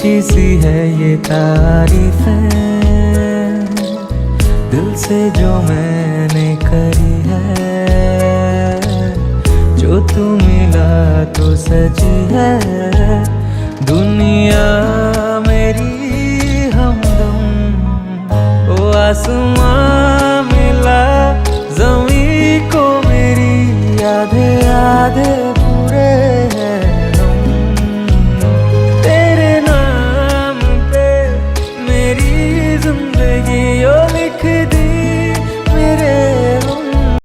सच्ची सी है ये तारीफ़ है। दिल से जो मैंने करी है, जो तू मिला तो सजी है। दुनिया मेरी हमदम, ओ आसमां